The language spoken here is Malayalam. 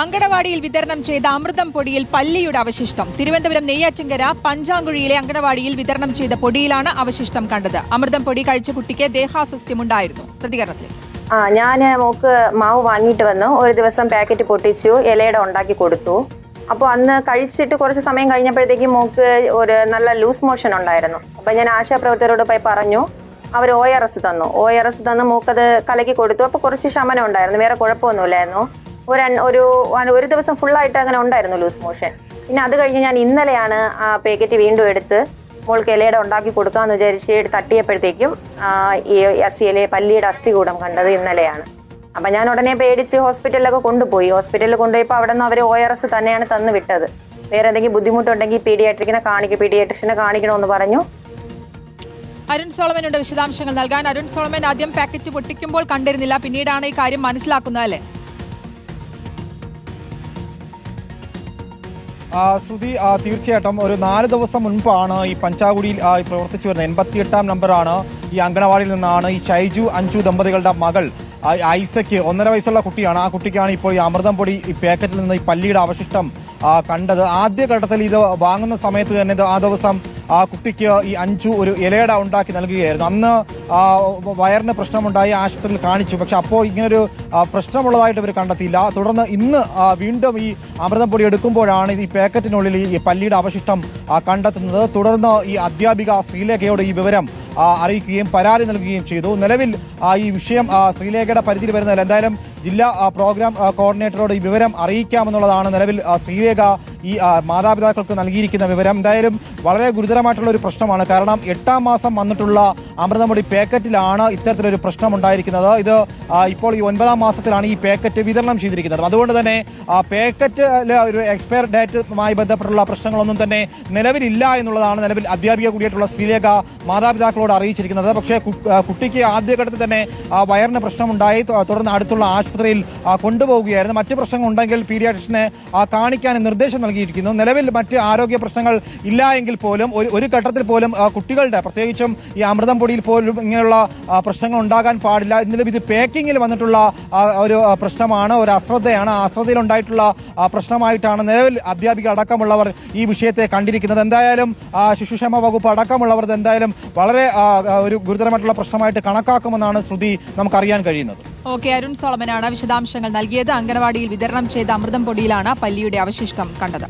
അങ്കണവാടിയിൽ വിതരണം ചെയ്ത അമൃതം പൊടിയിൽ പല്ലിയുടെ അവശിഷ്ടം. തിരുവനന്തപുരം നെയ്യാറ്റിങ്കര പഞ്ചാങ്കുഴിയിലെ അങ്കണവാടിയിൽ വിതരണം ചെയ്ത പൊടിയിലാണ് അവശിഷ്ടം കണ്ടത്. അമൃതം പൊടി കഴിച്ച കുട്ടിക്ക് ദേഹാസ്വസ്ഥ്യമുണ്ടായിരുന്നു. പ്രതികരണത്തിൽ. ആ ഞാൻ മോക്ക് മാവ് വാങ്ങിയിട്ട് വന്നു. ഒരു ദിവസം പാക്കറ്റ് പൊട്ടിച്ചു ഇലയുടെ ഉണ്ടാക്കി കൊടുത്തു. അപ്പോൾ അന്ന് കഴിച്ചിട്ട് കുറച്ച് സമയം കഴിഞ്ഞപ്പോഴത്തേക്കും മോക്ക് ഒരു നല്ല ലൂസ് മോഷൻ ഉണ്ടായിരുന്നു. അപ്പം ഞാൻ ആശാപ്രവർത്തകരോട് പോയി പറഞ്ഞു അവർ ഒ ആർ എസ് തന്നു. ഒ ആർ എസ് തന്ന് മോക്കത് കലക്കി കൊടുത്തു. അപ്പോൾ കുറച്ച് ശമനം ഉണ്ടായിരുന്നു. വേറെ കുഴപ്പമൊന്നുമില്ലായിരുന്നു. ഒരു ഒരു ഒരു ദിവസം ഫുള്ളായിട്ട് അങ്ങനെ ഉണ്ടായിരുന്നു ലൂസ് മോഷൻ പിന്നെ അത് കഴിഞ്ഞ് ഞാൻ ഇന്നലെയാണ് ആ പാക്കറ്റ് വീണ്ടും എടുത്ത് മോൾക്ക് ഇലയുടെ ഉണ്ടാക്കി കൊടുക്കാന്ന് വിചാരിച്ച് തട്ടിയപ്പോഴത്തേക്കും ഈ എസ് ഇല പല്ലിയുടെ അസ്ഥികൂടം കണ്ടത് ഇന്നലെയാണ്. അപ്പം ഞാൻ ഉടനെ പേടിച്ച് ഹോസ്പിറ്റലിലൊക്കെ കൊണ്ടുപോയി. ഹോസ്പിറ്റലിൽ കൊണ്ടുപോയപ്പോൾ അവിടെ നിന്ന് അവർ ഒ ആർ എസ് തന്നെയാണ് തന്നു വിട്ടത്. വേറെ എന്തെങ്കിലും ബുദ്ധിമുട്ടുണ്ടെങ്കിൽ പീഡിയാട്രിക്കിനെ കാണിക്കും പീഡിയാട്രിഷനെ കാണിക്കണമെന്ന് പറഞ്ഞു. അരുൺ സോളമനുണ്ട് വിശദാംശങ്ങൾ നൽകാൻ. അരുൺ സോളമൻ ആദ്യം പാക്കറ്റ് പൊട്ടിക്കുമ്പോൾ കണ്ടിരുന്നില്ല. പിന്നീടാണ് ഈ കാര്യം മനസ്സിലാക്കുന്നത് അല്ലേ? ശ്രുതി തീർച്ചയായിട്ടും ഒരു നാല് ദിവസം മുൻപാണ് ഈ പഞ്ചാകുടിയിൽ പ്രവർത്തിച്ചു വരുന്നത് എൺപത്തിയെട്ടാം നമ്പറാണ് ഈ അങ്കണവാടിയിൽ നിന്നാണ് ഈ ഷൈജു അഞ്ചു ദമ്പതികളുടെ മകൾ ഐസയ്ക്ക് ഒന്നര വയസ്സുള്ള കുട്ടിയാണ്. ആ കുട്ടിക്കാണ് ഇപ്പോൾ ഈ അമൃതം പൊടി ഈ പാക്കറ്റിൽ നിന്ന് ഈ പല്ലിയുടെ അവശിഷ്ടം കണ്ടത്. ആദ്യഘട്ടത്തിൽ ഇത് വാങ്ങുന്ന സമയത്ത് തന്നെ ആ ദിവസം ആ കുട്ടിക്ക് ഈ അഞ്ചു ഒരു ഇലയട ഉണ്ടാക്കി നൽകുകയായിരുന്നു. അന്ന് വയറിന് പ്രശ്നമുണ്ടായി ആശുപത്രിയിൽ കാണിച്ചു. പക്ഷെ അപ്പോൾ ഇങ്ങനൊരു പ്രശ്നമുള്ളതായിട്ട് ഇവർ കണ്ടെത്തിയില്ല. തുടർന്ന് ഇന്ന് വീണ്ടും ഈ അമൃതം പൊടി എടുക്കുമ്പോഴാണ് ഈ പാക്കറ്റിനുള്ളിൽ ഈ പല്ലിയുടെ അവശിഷ്ടം കണ്ടെത്തുന്നത്. തുടർന്ന് ഈ അധ്യാപിക ശ്രീലേഖയോട് ഈ വിവരം അറിയിക്കുകയും പരാതി നൽകുകയും ചെയ്തു. നിലവിൽ ഈ വിഷയം ശ്രീലേഖയുടെ പരിധിയിൽ വരുന്നതിൽ എന്തായാലും ജില്ലാ പ്രോഗ്രാം കോർഡിനേറ്ററോട് ഈ വിവരം അറിയിക്കാമെന്നുള്ളതാണ് നിലവിൽ ശ്രീലേഖ ഈ മാതാപിതാക്കൾക്ക് നൽകിയിരിക്കുന്ന വിവരം എന്തായാലും വളരെ ഗുരുതരമായിട്ടുള്ള ഒരു പ്രശ്നമാണ്. കാരണം എട്ടാം മാസം വന്നിട്ടുള്ള അമൃതമൊടി പാക്കറ്റിലാണ് ഇത്തരത്തിലൊരു പ്രശ്നം ഉണ്ടായിരിക്കുന്നത് ഇത് ഇപ്പോൾ ഈ ഒൻപതാം മാസത്തിലാണ് ഈ പാക്കറ്റ് വിതരണം ചെയ്തിരിക്കുന്നത്. അതുകൊണ്ട് തന്നെ ആ പാക്കറ്റിലെ ഒരു എക്സ്പയർ ഡേറ്റുമായി ബന്ധപ്പെട്ടുള്ള പ്രശ്നങ്ങളൊന്നും തന്നെ നിലവിലില്ല എന്നുള്ളതാണ് നിലവിൽ അധ്യാപിക കൂടിയായിട്ടുള്ള ശ്രീലേഖ മാതാപിതാക്കളോട് അറിയിച്ചിരിക്കുന്നത്. പക്ഷേ കുട്ടിക്ക് ആദ്യഘട്ടത്തിൽ തന്നെ ആ, വയറിന് പ്രശ്നമുണ്ടായി. തുടർന്ന് അടുത്തുള്ള ആശുപത്രിയിൽ കൊണ്ടുപോവുകയായിരുന്നു. മറ്റ് പ്രശ്നങ്ങൾ ഉണ്ടെങ്കിൽ പീഡിയാട്രിഷനെ കാണിക്കാൻ നിർദ്ദേശം നൽകിയിരിക്കുന്നു. നിലവിൽ മറ്റ് ആരോഗ്യ പ്രശ്നങ്ങൾ ഇല്ല എങ്കിൽ പോലും ഒരു ഒരു ഘട്ടത്തിൽ പോലും കുട്ടികളുടെ പ്രത്യേകിച്ചും ഈ അമൃതം പൊടിയിൽ പോലും ഇങ്ങനെയുള്ള പ്രശ്നങ്ങൾ ഉണ്ടാകാൻ പാടില്ല. എന്നാലും ഇത് പാക്കിങ്ങിൽ വന്നിട്ടുള്ള ഒരു പ്രശ്നമാണ് ഒരു അശ്രദ്ധയാണ്. അശ്രദ്ധയിൽ ഉണ്ടായിട്ടുള്ള പ്രശ്നമായിട്ടാണ് നിലവിൽ അധ്യാപിക അടക്കമുള്ളവർ ഈ വിഷയത്തെ കണ്ടിരിക്കുന്നത്. എന്തായാലും ശിശുക്ഷേമ വകുപ്പ് അടക്കമുള്ളവർ എന്തായാലും വളരെ ഒരു ഗുരുതരമായിട്ടുള്ള പ്രശ്നമായിട്ട് കണക്കാക്കുമെന്നാണ് ശ്രുതി നമുക്കറിയാൻ കഴിയുന്നത്. ഓക്കെ അരുൺ സോളമനാണ് വിശദാംശങ്ങൾ നൽകിയത്. അംഗനവാടിയിൽ വിതരണം ചെയ്ത അമൃതം പൊടിയിലാണ് പല്ലിയുടെ അവശിഷ്ടം കണ്ടത്.